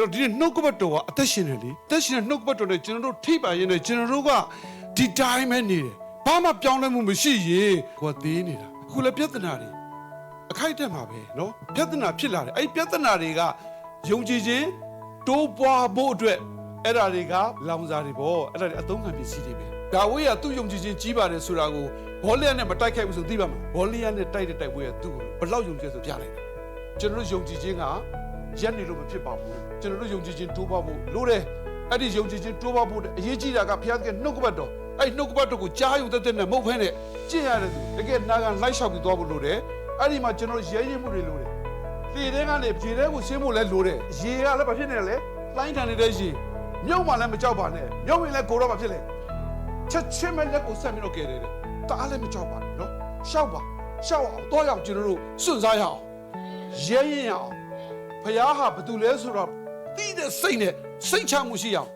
အဲ့တော့ဒီနှုတ်ကပတ်တော်ကအသက်ရှင်တယ်လေအသက်ရှင်တဲ့နှုတ်ကပတ်တော်နဲ့ကျွန်တော်တို့ထိပ်ပါရင်လည်းကျွန်တော်တို့ကဒီတိုင်းပဲနေတယ်ဘာမှပြောင်းလဲမှုမရှိရေကိုယ်သေးနေတာအခုလည်းပြဿနာတွေအခိုက်တက်မှာပဲနော်ပြဿနာဖြစ်လာတယ်အဲ့ပြဿနာတွေကယုံကြည်ခြင်းတိုးပွားဖို့အတွက်အဲ့ဒါတွေကလောင်စာတွေပေါ့အဲ့ဒါတွေအသုံးခံပစ္စည်းတွေပဲဒါဝိရသူ့ယုံကြည်ခြင်းကြီးပါတယ်ဆိုတာကိုဘောလီယာနဲ့မတိုက်ခိုက်ဘူးဆိုသိပါမှာဘောလီယာနဲ့တိုက်တဲ့တိုက်ပွဲကသူ့ကိုဘလောက်ယုံကြည်ဆိုပြလိုက်ကျွန်တော်တို့ယုံကြည်ခြင်းက ရက်နေလို့မဖြစ်ပါဘူးကျွန်တော်တို့ယုံကြည်ခြင်းတိုးပွားဖို့လိုတယ်အဲ့ဒီယုံကြည်ခြင်းတိုးပွားဖို့အရေးကြီးတာကဘုရားသခင်နှုတ်ကပတ်တော်အဲ့ဒီနှုတ်ကပတ်တော်ကိုကြားယူတတ်တဲ့နဲ့မဟုတ်ဘဲနဲ့ကျင့်ရတယ်သူတကယ်နာခံလိုက်လျှောက်ပြီးသွားဖို့လိုတယ်အဲ့ဒီမှာကျွန်တော်ရဲရဲမှုတွေလိုတယ်လေတဲ့ကနေရေထဲကိုဆင်းဖို့လည်းလိုတယ်ရေကလည်းဘာဖြစ်နေလဲလိုင်းထန်နေတဲ့ရေမြုပ်မှလည်းမကြောက်ပါနဲ့မြုပ်ရင်လည်းကိုတော့မဖြစ်လေချက်ချင်းပဲလက်ကိုဆက်ပြီးတော့ကယ်တယ်တဲ့တအားလည်းမကြောက်ပါနဲ့နော်ရှောက်ပါရှောက်အောင်တော့ရအောင်ကျွန်တော်တို့စွန့်စားရအောင်ရဲရင်ရအောင် ဖះဟာဘာတူလဲဆိုတော့တိတဲ့စိတ်နဲ့စိတ်ချမှုရှိအောင်